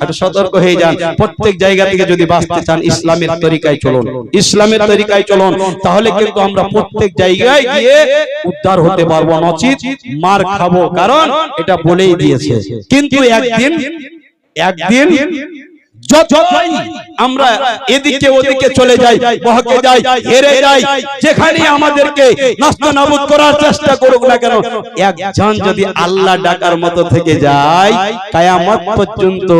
একটু সতর্ক হয়ে যান। প্রত্যেক জায়গা থেকে যদি বাঁচতে চান ইসলামের তরিকায় চলুন। ইসলামের তরিকায় চলুন। তাহলে কিন্তু আমরা প্রত্যেক জায়গায় গিয়ে উদ্ধার হতে পারব, নচিত মার খাব। কারণ এটা বলেই দিয়েছে। কিন্তু একদিন একদিন যতই আমরা এদিকে ওদিকে চলে যাই বহকে যাই হেরে যাই যেখানে আমাদেরকে নষ্ট নাবুদ করার চেষ্টা করুক না কেন একজন যদি আল্লাহ ডাকার মতো থেকে যায় কায়ামত পর্যন্ত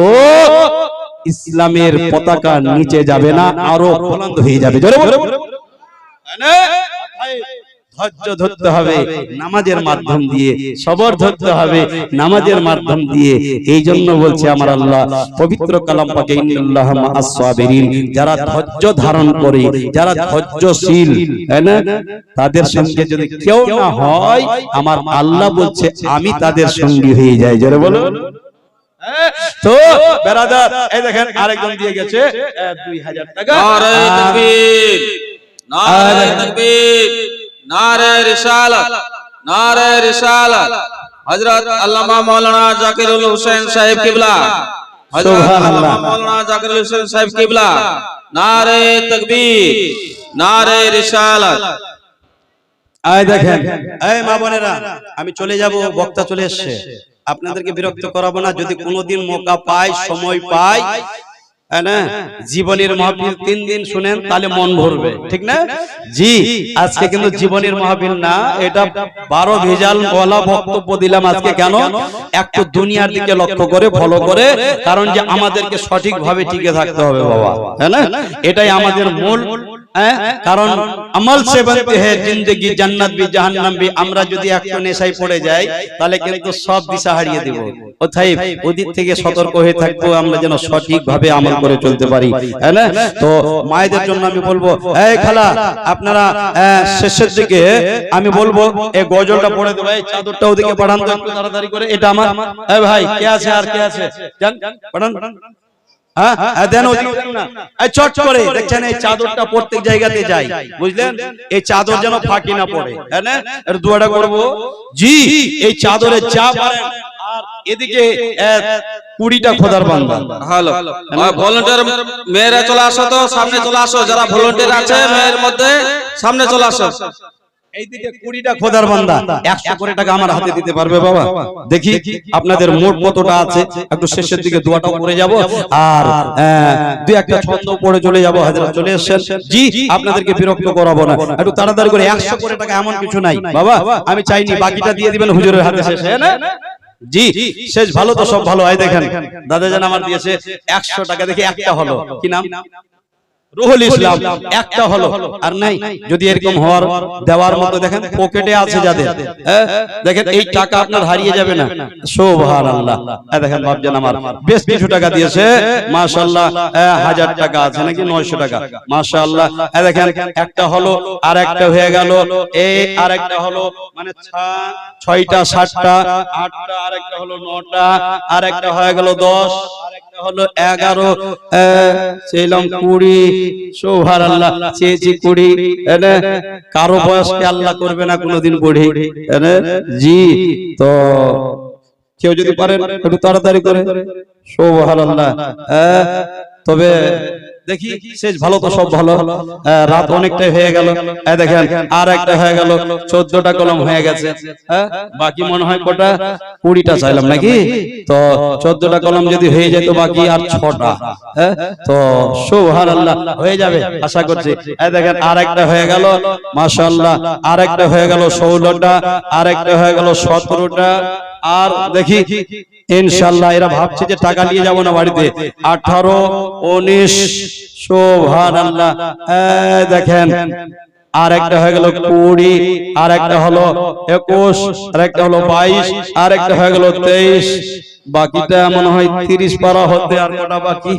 ইসলামের পতাকা নিচে যাবে না আরও বুলন্দ হয়ে যাবে জোরে বলো। ধৈর্য ধরতে হবে। নামাজের মাধ্যম দিয়ে সবর ধরতে হবে। নামাজের মাধ্যম দিয়ে এই জন্য বলছে আমার আল্লাহ পবিত্র কালাম পাকে যারা ধৈর্য ধারণ করে যারা ধৈর্যশীল তাদের সঙ্গে যদি কেউ না হয় আমার আল্লাহ বলছে আমি তাদের সঙ্গী হয়ে যাই। জোরে বলো তো বেরাদার এই দেখেন আরেকজন দিয়ে গেছে। দুই হাজার টাকা। তকবীর তকবীর। নারে রিসালাত নারে রিসালাত হযরত আল্লামা মাওলানা জাকিরুল হোসেন সাহেব কিবলা হযরত। আল্লামা মাওলানা জাকিরুল হোসেন সাহেব কিবলা নারে তকবীর নারে রিসালাত আয় দেখেন এই মা বোনেরা আমি চলে যাব বক্তা চলে এসেছে আপনাদেরকে বিরক্ত করাবো না যদি কোনোদিন মৌকা পাই সময় পাই? জীবনের মাহফিল তিন দিন শুনেন, তাহলে মন ভরবে। ঠিক না? জি, আজকে কিন্তু জীবনের মাহফিল না, এটা বারো ভেজাল বলা বক্তব্য দিলাম আজকে কেন? একটু দুনিয়ার দিকে লক্ষ্য করে ফলো করে, কারণ যে আমাদেরকে সঠিকভাবে টিকে থাকতে হবে বাবা। হ্যাঁ এটাই আমাদের মূল হ্যাঁ? কারণ আমল সে বনতে হ্যাঁ জিন্দগি জান্নাত বি জাহান্নাম বি। আমরা যদি একটু নেশায় পড়ে যাই তাহলে কিন্তু সব দিশা হারিয়ে দেব। অতএব ওদিক থেকে সতর্ক হয়ে থাকব আমরা যেন সঠিক ভাবে আমল করে চলতে পারি। হ্যাঁ না? তো মায়েদের জন্য আমি বলব এই খালা আপনারা শেষের দিকে আমি বলব এই গজলটা পড়ে দেবো এই চাদরটা ওদিকে পাঠান তো একটু তাড়াতাড়ি করে এটা আমার এই ভাই কে আছে আর কে আছে? জান পাঠান হ্যাঁ? হ্যাঁ, দেন ওদিকে। দেন। এই চট করে দেখছেন এই চাদরটা প্রত্যেক জায়গাতে যায়। বুঝলেন? এই চাদর যেন ফাঁকি না পড়ে। হ্যাঁ না এর দুয়াটা করব? জি এই চাদরে চা পারেন। এদিকে কুড়িটা খোদার বান্দা। হ্যালো। ভলান্টিয়ার মেয়েরা চলে আসো তো সামনে চলে আসো। যারা ভলান্টিয়ার আছে মেয়ের মধ্যে সামনে চলে আসো। এইদিকে কুড়িটা খোদার বান্দা। একশো করে টাকা আমার হাতে দিতে পারবে বাবা। দেখি আপনাদের মোট কতটা আছে? একটু শেষের দিকে দোয়াটাও করে যাব? আর দুই একটা ছন্দ পড়ে চলে যাব হাজার চলে এসেছেন। জি আপনাদেরকে বিরক্ত করাবো না। একটু তাড়াতাড়ি করে একশো করে টাকা এমন কিছু নাই। বাবা আমি চাইনি বাকিটা দিয়ে দিবেন হুজুরের হাতে শেষ। হ্যাঁ না জি শেষ ভালো তো সব ভালো। হয় দেখেন দাদা জান আমার দিয়েছে একশো টাকা দেখে একটা হলো। কি নাম? রুহুল ইসলাম একটা হলো আর নাই। যদি এরকম হওয়ার দেওয়ার মতো দেখেন পকেটে আছে যাদের? দেখেন এই টাকা আপনার হারিয়ে যাবে না। সোভার আল্লাহ দেখেন বাপজান আমার বেশ কিছু টাকা দিয়েছে মাশাল্লাহ হাজার টাকা আছে নাকি নয়শো টাকা? মাশাল্লাহ দেখেন একটা হলো আর একটা হয়ে গেল এই আর একটা হলো মানে ছয়টা সাতটা আটটা আর একটা হলো নটা আর একটা হয়ে গেল দশ আর হলো এগারো ছিলাম কুড়ি আল্লাহ চেয়েছি কুড়ি কারও বয়সকে আল্লাহ করবে না কোনোদিন বুড়ি জি, তো কেউ যদি পারেন একটু তাড়াতাড়ি করে সৌহার আল্লাহ তবে দেখি শেষ ভালো তো সব ভালো। হ্যাঁ, রাত অনেকটাই হয়ে গেল। দেখেন আর একটা হয়ে গেল। চোদ্দটা কলম হয়ে গেছে। হ্যাঁ, বাকি মনে হয় কটা? কুড়িটা চাইলাম নাকি? তো চোদ্দটা কলম যদি হয়ে যেত বাকি আর ছটা। হ্যাঁ, তো সোহার আল্লাহ হয়ে যাবে আশা করছি। দেখেন আর একটা হয়ে গেল মাশাল্লাহ আর একটা হয়ে গেল ষোলোটা আর একটা হয়ে গেল সতেরোটা আর দেখি ইনশাল্লাহ এরা ভাবছে যে টাকা নিয়ে যাব না বাড়িতে। আঠারো উনিশ সোভান আল্লাহ দেখেন আর একটা হয়ে গেল কুড়ি আর একটা হলো একুশ আর একটা হলো বাইশ আর একটা হয়ে গেল তেইশ। বাকিটা মনে হয় তিরিশ পারা হতে আর কটা বাকি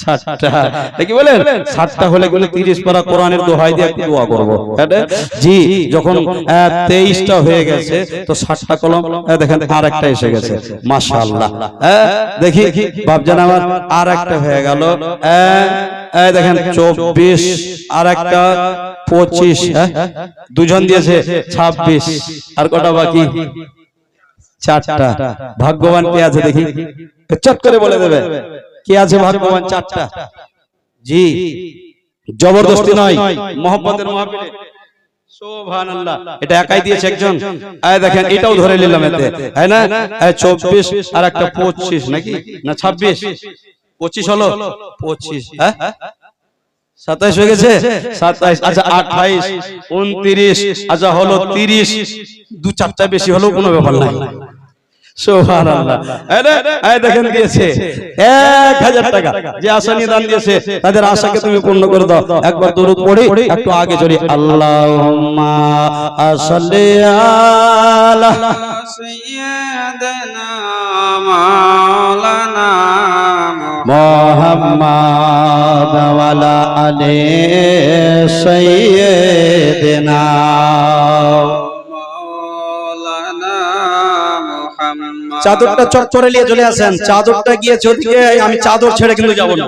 সাতটা। দেখি বলেন সাতটা হলে গেলে তিরিশ পারা কোরআনের দোহাই দিয়ে দোয়া করব। জি যখন তেইশটা হয়ে গেছে তো ষাটটা কলম দেখেন আর একটা এসে গেছে। মাশাআল্লাহ। হ্যাঁ, দেখি বাপজান আমার আর একটা হয়ে গেল। দেখেন চব্বিশ আর একটা পঁচিশ হ্যাঁ? দুজন দিয়েছে ছাব্বিশ। আর কটা বাকি? চারটা। ভাগ্যবান কে আছে দেখি। চট করে বলে দেবে। কি আছে ভাগ্যবান? চারটা। জি। জবরদস্তি নয় মোহাম্মদের মহাবিলে। এটা একাই দিয়েছে একজন। আয় দেখেন এটাও ধরে নিলাম এতে। তাই না? আয় 24 আর একটা 25 নাকি? না 26 25 হলো? 25 হ্যাঁ? সাতাইশ হয়ে গেছে? সাতাইশ আচ্ছা আঠাইশ উনত্রিশ। আচ্ছা হলো তিরিশ। দু চারটা বেশি হলেও কোনো ব্যাপার নাই। দেখেন দিয়েছে। এক হাজার আশাকে তুমি পূর্ণ করে দাও। একবার দরুদ পড়ে একটু আগে জড়ি আল্লাহ আসলে মোহাম্মদ আলে সৈয়দনা চাদরটা চট করে নিয়ে চলে আসেন। চাদরটা গিয়ে ওদিকে আমি চাদর ছেড়ে কিন্তু যাব না।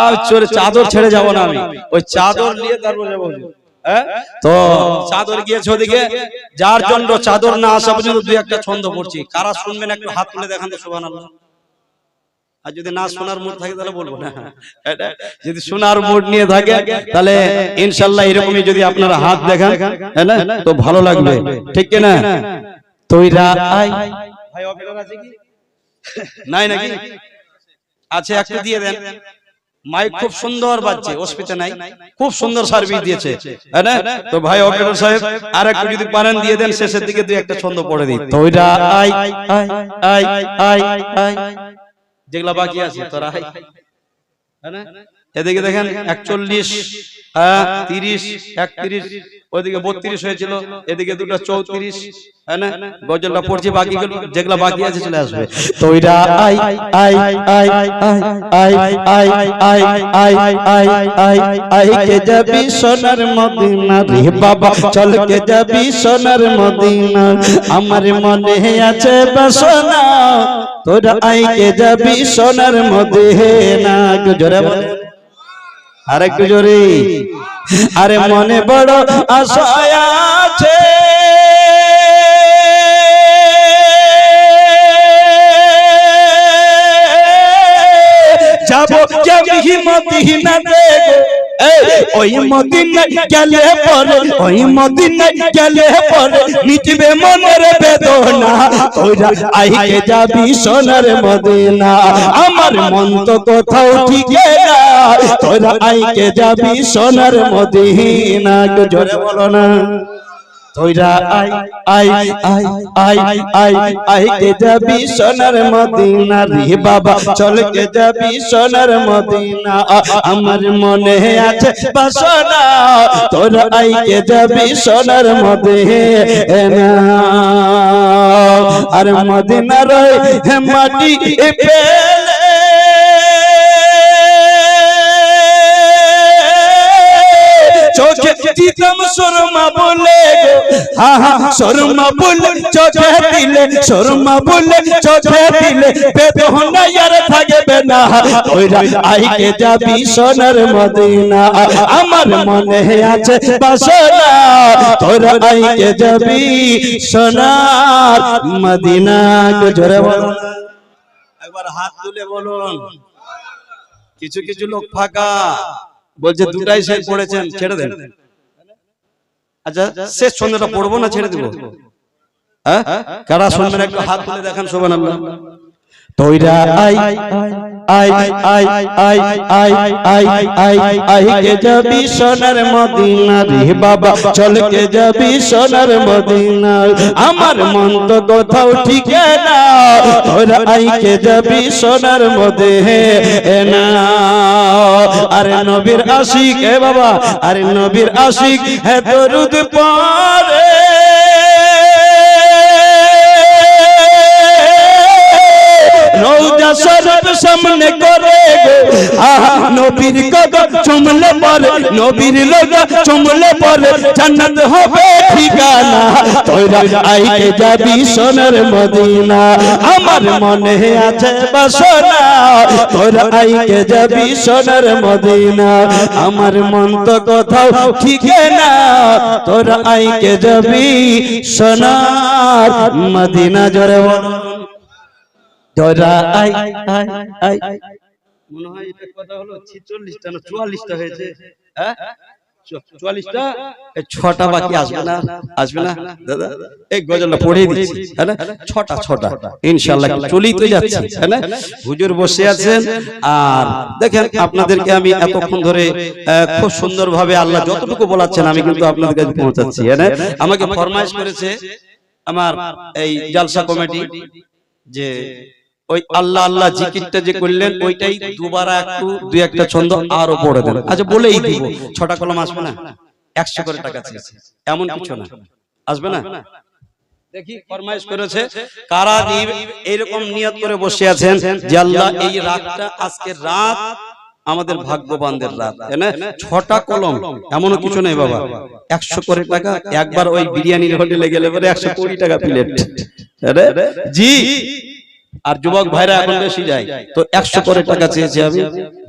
আর চাদর ছেড়ে যাব না আমি। ওই চাদর নিয়ে তারপর যাব। হ্যাঁ? তো চাদর গিয়েছে ওদিকে যার জন্য চাদর না আসা পর্যন্ত দুই একটা ছন্দ পড়ছি। কারা শুনবেন একটু হাত তুলে দেখান তো সুবহানাল্লাহ। আর যদি না শোনার মুড থাকে তাহলে বলব না। যদি শোনার মুড নিয়ে থাকে তাহলে ইনশাল্লাহ এরকমই যদি আপনারা হাত দেখান হ্যাঁ তো ভালো লাগবে। ঠিক কি না তৈরা আই ভাই অপেরার আছে কি? নাই নাকি? আছে একটু দিয়ে দেন। মাইক খুব সুন্দর বাজছে অসুবিধা নাই। খুব সুন্দর সার্ভিস দিয়েছে। হ্যাঁ তো ভাই অপারেটর সাহেব আর একটু যদি পারেন দিয়ে দেন শেষের দিকে দুই একটা ছন্দ পড়ে দিই। তৈরা আই আই আই আই আই যেগুলা বাকি আছে তোরা আই হ্যাঁ এদিকে দেখেন একচল্লিশ হ্যাঁ তিরিশ একত্রিশ ওইদিকে বত্রিশ হয়েছিল এদিকে দুটো চৌত্রিশ হ্যাঁ গজলটা পড়ছি বাকি যেগুলা বাকি আছে চলে আসবে তৈরা আই আই আই আই আই আই আই আই আই আই কে যাবি সোনার মদিনা রে বাবা চল কে যাবি সোনার মদিনা আমার মনে আছে বাসনা তোরা আই কে যাবি সোনার মদিনা জোরে বলে আর একটু জোরে। আরে মনে বড় আশা আছে। যাব যাবি মদিনা দেখো ওই মদিনা গেলে পরে ওই মদিনা গেলে পরে মিটবে মনের বেদনা। তোরা আইকে যাবি সোনার মদিনা। আমার মন তো কোথাও ঠিক না তোরা আইকে যাবি সোনার মদিনা। জোরে বলো না। তোরা আই আই আই আই আই আই কে যাবি সোনার মদিনা রে বাবা, চল কে যাবি সোনার মদিনা, আমার মনে আছে বাসনা তোরা আই কে যাবি সোনার মদিনা আর মদিনা রয় হে মাটি পেলে চোখে দিতাম শর্মা বলে গো শর্মা বলে চোখে দিলে, শর্মা বলে চোখে দিলে বেদনা আর থাকবে না। ওইরা আইকে যাবি সোনার মদিনা, আমার মনে আছে বাসনা। তোরা আইকে যাবি সোনার মদিনা জোরে বলুন একবার হাত তুলে বলুন। কিছু কিছু লোক ফাঁকা, বলছে দুটাই শেষ পড়েছেন, ছেড়ে দেন। আচ্ছা শেষ ছন্দটা পড়ব না ছেড়ে দেবো? হ্যাঁ? কারা শুনবেন একটু হাত তুলে দেখান শোভান আল্লাহ তৈরা আই আই আই আই আই আই আই আই কে যাবি সোনার মদিনা রে বাবা চল কে যাবি সোনার আমার মন তো কোথাও ঠিক না আই কে যাবি সোনার মদিনা আরে নবীর আশিক এ বাবা আরে নবীর আশিক হে দরুদ পরে রৌজা শরফ সামনে করে গো। আহা, নবীর কদম চুমলে পরে, নবীর লগা চুমলে পরে, জান্নাত হবে ঠিকানা। তোরা আইকে যাবি সোনার মদিনা। আমার মনে আছে বাসনা। তোরা আইকে যাবি সোনার মদিনা। আমার মন তো কোথাও ঠিক না। তোরা আইকে যাবি সোনার মদিনা। জোরে বলুন আই আই আই মনে হয় এটা কথা হলো না হয়েছে। হ্যাঁ? ছটা বাকি আসবে না আসবে না। দাদা এই গজলটা পড়িয়ে দিচ্ছি হ্যাঁ না? ছটা ছটা। ইনশাল্লাহ চলেই তো যাচ্ছি হ্যাঁ না? হুজুর বসে আছেন। আর দেখেন আপনাদেরকে আমি এতক্ষণ ধরে আহ, খুব সুন্দরভাবে আল্লাহ যতটুকু বলাচ্ছেন আমি কিন্তু আপনাদের কাছে পৌঁছাচ্ছি হ্যাঁ না? আমাকে ফরমাইশ করেছে আমার এই জালসা কমিটি যে ওই আল্লাহ আল্লাহ জিকিরটা যে করলেন ওইটাই দুবার একটু দুই একটা ছন্দ আরও পড়ে দেন। আচ্ছা বলেই দিব ছটা কলম আসবে না? একশো করে টাকা চেয়েছে এমন কিছু না। আসবে না? দেখি ফরমাইশ করেছে কারা দিব? এরকম নিয়ত করে বসে আছেন যে আল্লাহ এই রাতটা আজকে রাত আমাদের ভাগ্যবানদের রাত। ছটা কলম। এমনও কিছু নেই বাবা। একশো করে টাকা একবার ওই বিরিয়ানির হোটেলে গেলে পরে একশো কুড়ি টাকা প্লেট জি। আর যুবক ভাইরা এখন বেশি যায়। তো একশো করে টাকা চেয়েছি আমি।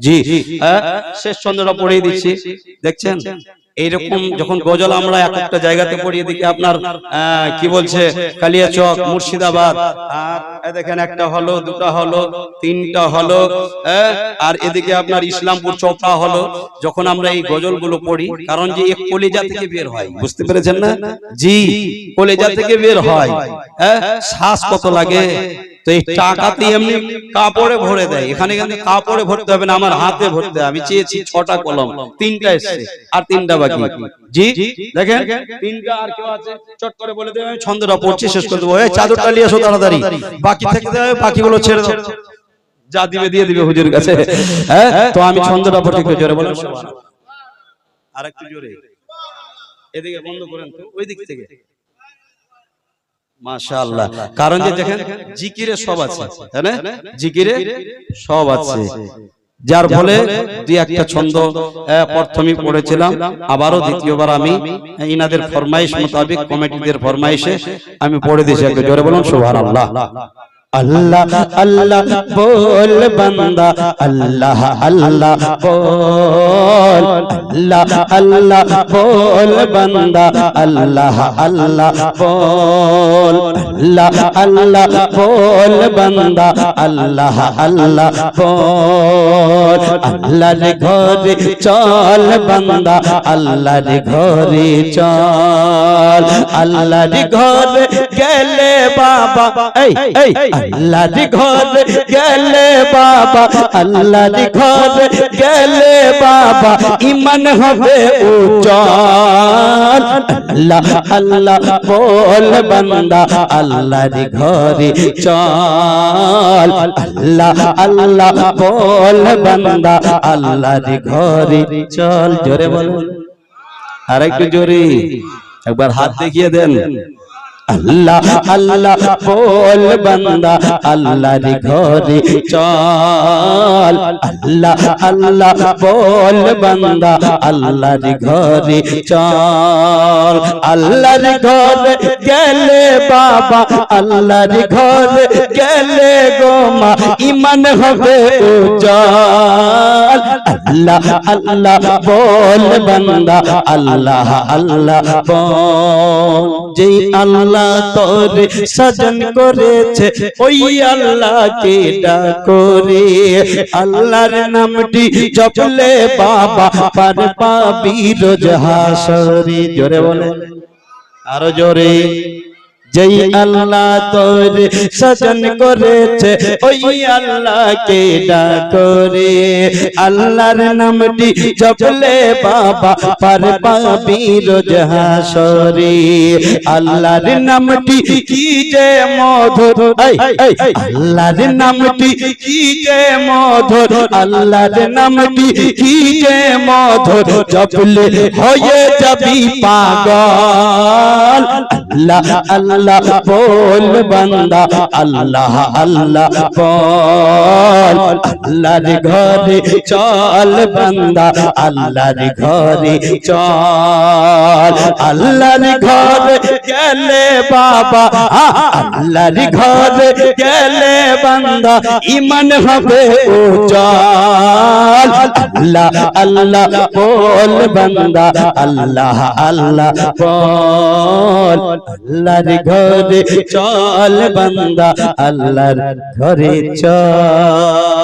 জি। হ্যাঁ, শেষ চন্দ্রটা পড়িয়ে দিচ্ছি। দেখছেন? এইরকম যখন গজল আমরা এক একটা জায়গাতে পড়িয়ে দিকে আপনার কি বলছে? কালিয়াচক মুর্শিদাবাদ। আর দেখেন একটা হলো দুটা হলো তিনটা হলো আর এদিকে আপনার ইসলামপুর চৌপা হলো যখন আমরা এই গজলগুলো পড়ি কারণ যে এক কলেজা থেকে বের হয়। বুঝতে পেরেছেন না? জি কলেজা থেকে বের হয়। হ্যাঁ শ্বাস কত লাগে? তো এই টাকাতে এমনি কাপড়ে ভরে দেয়। এখানে কিন্তু কাপড়ে ভরতে হবে না আমার হাতে ভরতে আমি চেয়েছি ছটা কলম। তিনটা এসছে। আর তিনটা বাকি। জি? দেখেন? তিনটা আর কেউ আছে? চট করে বলে দেবে। আমি ছন্দটা পড়ছি শেষ করে দেবো। এই চাদরটা নিয়ে এসো তাড়াতাড়ি। বাকি থেকে দেবে বাকিগুলো ছেড়ে দাও। যা দিবে দিয়ে দিবে হুজুর কাছে। হ্যাঁ? তো আমি ছন্দটা পড়ছি একটু জোরে বলেন। আর একটু জোরে। এদিকে বন্ধ করেন তো। ওই দিক থেকে। মাশাআল্লাহ। কারণ যে দেখেন জিকিরে সব আছে তাই না? জিকিরে সব আছে। যার ফলে দুই একটা ছন্দ প্রথমে পড়েছিলাম আবারও দ্বিতীয়বার আমি ইনাদের ফরমাইশ মোতাবেক কমিটিদের ফরমাইশে আমি পড়ে দিয়েছি। একটু জোরে বলুন সুবহানাল্লাহ। আল্লাহ আল্লাহ বল বান্দা আল্লাহ আল্লাহ বল আল্লাহ আল্লাহ বল বান্দা, আল্লাহ আল্লাহ বল। আল্লাহ বল বান্দা, আল্লাহ আল্লাহ বল। আল্লাহর ঘরে চল বান্দা, আল্লাহর ঘরে চল। আল্লাহর ঘরে গেলে বাবা, এই এই, আল্লাহর ঘরে গেলে বাবা, আল্লাহর ঘরে গেলে বাবা ইমান হবে উজ্জ্বল। আল্লাহ আল্লাহ বল বান্দা, আল্লাহর ঘরে চল। আল্লাহ আল্লাহ বল বান্দা, আল্লাহর ঘরে চল। জোরে বলুন। আর একটু জোরে, একবার হাত দেখিয়ে দেন। আল্লাহ আল্লাহ বল বান্দা, আল্লাহর ঘরে চল। আল্লাহ আল্লাহ বল বান্দা, আল্লাহর ঘরে চল। আল্লাহর ঘরে গেলে বাবা, আল্লাহর ঘরে গেলে গোমা ইমান হবে উজ্জ্বল। আল্লাহ আল্লাহ বল বান্দা, আল্লাহ আল্লাহ বল। যেই আল্লাহ তোর সজন করেছে, ওই আল্লাহ আল্লাহকে ডাকরে আল্লাহর নামটি জপলে বাবা পার পাবি রোজ হাসরে। জোরে বলে আরও জোরে। যেই আল্লাহ তোর সজন করেছে, ওই আল্লাহকে ডাকরে। আল্লাহর নামটি জপলে বাবা পার পাবি রোজ হাসরে। আল্লাহর নামটি কি যে মধুর আল্লাহর নামটি কি যে মধুর, আল্লাহর নামটি কি যে মধুর, জপলে হয়ে যাবি পাগল। আল্লাহ আল্লাহ বল বান্দা, আল্লাহ আল্লাহ বল। আল্লাহর ঘরে চল বান্দা, আল্লাহর ঘরে চল। আল্লাহর ঘরে গেলে বাবা, আল্লাহর ঘরে গেলে বান্দা, ইমান হবে উজ্জ্বল। আল্লাহ আল্লাহ বল বান্দা, আল্লাহ আল্লাহ বল। আল্লাহর ঘরে চল বান্দা, আল্লাহর ঘরে চল।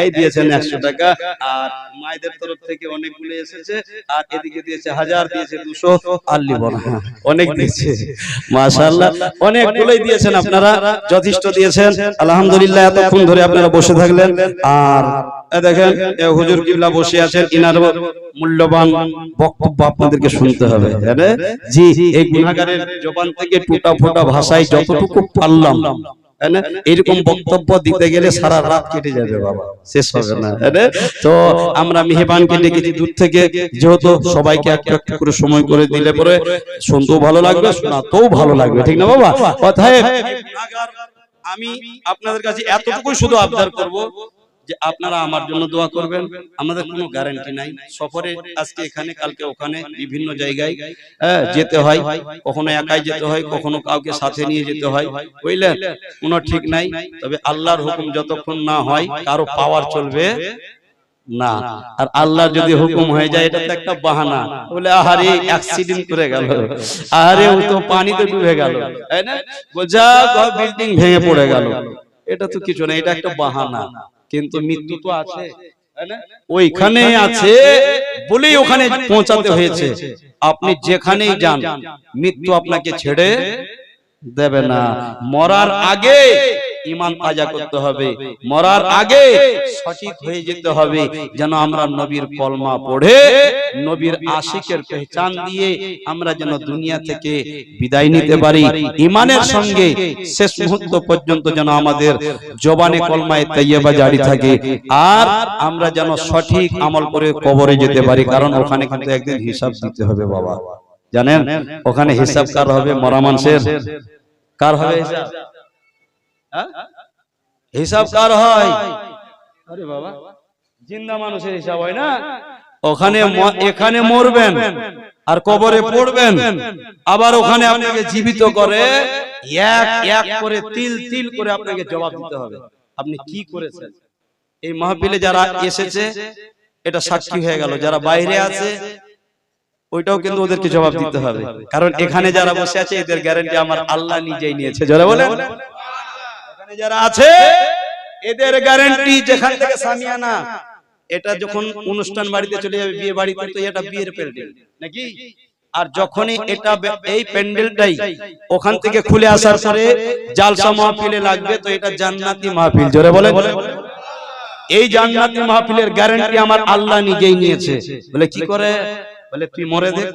এই দিয়েছেন 100 টাকা। আর মায়েদের তরফ থেকে অনেকগুলো এসেছে, আর এদিকে দিয়েছে হাজার, দিয়েছে 200 আর লিব না। অনেক দিয়েছে। মাশাআল্লাহ, অনেকগুলোই দিয়েছেন আপনারা, যথেষ্ট দিয়েছেন। আলহামদুলিল্লাহ, এতক্ষণ ধরে আপনারা বসে থাকলেন। আর দেখেন হুজুর কিবলা বসে আছেন, ইনার মূল্যবান বক্তব্য আপনাদেরকে শুনতে হবে। জি, এই গুনাহগারের জবান থেকে টুটা ফোটা ভাষায় যতটুকু পারলাম এরকম বক্তব্য দিতে গেলে সারা রাত কেটে যাবে বাবা, শেষ হবে না তো আমরা মেহবানকে ডেকেছি দূর থেকে, যেহেতু সবাইকে একটু একটু করে সময় করে দিলে পরে শুনতেও ভালো লাগবে, শোনাতেও ভালো লাগবে, ঠিক না বাবা? অতএব, আমি আপনাদের কাছে এতটুকুই শুধু আবদার করব যে আপনারা আমার জন্য দোয়া করবেন। আমাদের কোনো গ্যারান্টি নাই। সফরে আজকে এখানে কালকে ওখানে বিভিন্ন জায়গায় হ্যাঁ, যেতে হয়। কখনো একাই যেতে হয় কখনো কাউকে সাথে নিয়ে যেতে হয়। বুঝলেন? কোনো ঠিক নাই। তবে আল্লাহর হুকুম যতক্ষণ না হয় কারও পাওয়ার চলবে না। আর আল্লাহর যদি হুকুম হয়ে যায় এটা তো একটা বাহানা। বলে আহারে অ্যাক্সিডেন্ট করে গেল। আহারে ও তো পানিতে ডুবে গেল। তাই না? বোঝা বিল্ডিং ভেঙে পড়ে গেল এটা তো কিছু না এটা একটা বাহানা কিন্তু মৃত্যু তো আছে ওইখানে আছে বলেই ওখানে পৌঁছাতে হয়েছে। আপনি যেখানেই যান মৃত্যু আপনাকে ছেড়ে দেবে না। মরার আগে ইমান তাজা করতে হবে। মরার আগে সঠিক হয়ে যেতে হবে যেন আমরা নবীর কলমা পড়ে নবীর আশিকের পেহচান দিয়ে আমরা যেন দুনিয়া থেকে বিদায় নিতে পারি। ইমানের সঙ্গে শেষ মুহূর্ত পর্যন্ত যেন আমাদের জবানে কলমায় তাইয়্যিবা জারি থাকে। আর আমরা যেন সঠিক আমল করে কবরে যেতে পারি কারণ ওখানে কিন্তু একদিন হিসাব দিতে হবে বাবা। জানেন? ওখানে হিসাব কার হবে? মরা মানুষের কার হবে হিসাব? হিসাব কার হয়? আরে বাবা জিন্দা মানুষের হিসাব হয় না? ওখানে এখানে মরবেন আর কবরে পড়বেন। আবার ওখানে আপনাকে জীবিত করে এক এক করে তিল তিল করে আপনাকে জবাব দিতে হবে। আপনি কি করেছেন? এই মাহফিলে যারা এসেছে এটা সাক্ষী হয়ে গেল। যারা বাইরে আছে ওইটাও কিন্তু ওদেরকে জবাব দিতে হবে। কারণ এখানে যারা বসে আছে এদের গ্যারান্টি আমার আল্লাহ নিজেই নিয়েছে। যারা বলেন? এখানে যারা আছে, এদের গ্যারান্টি যেখান থেকে সামিয়ানা, এটা যখন অনুষ্ঠান বাড়িতে চলে যাবে, বিয়ে বাড়িতে, তো এটা বিয়ের প্যান্ডেল নাকি? আর যখনই এটা এই প্যান্ডেলটাই ওখান থেকে খুলে আসার পরে জালসা মাহফিলে লাগবে, তো এটা জান্নাতি মাহফিল। জোরে বলে এই জান্নাতি মাহফিলের গ্যারান্টি আমার আল্লাহ নিজেই নিয়েছে। বলে কি করে? বলে, তুই মরে দেখ।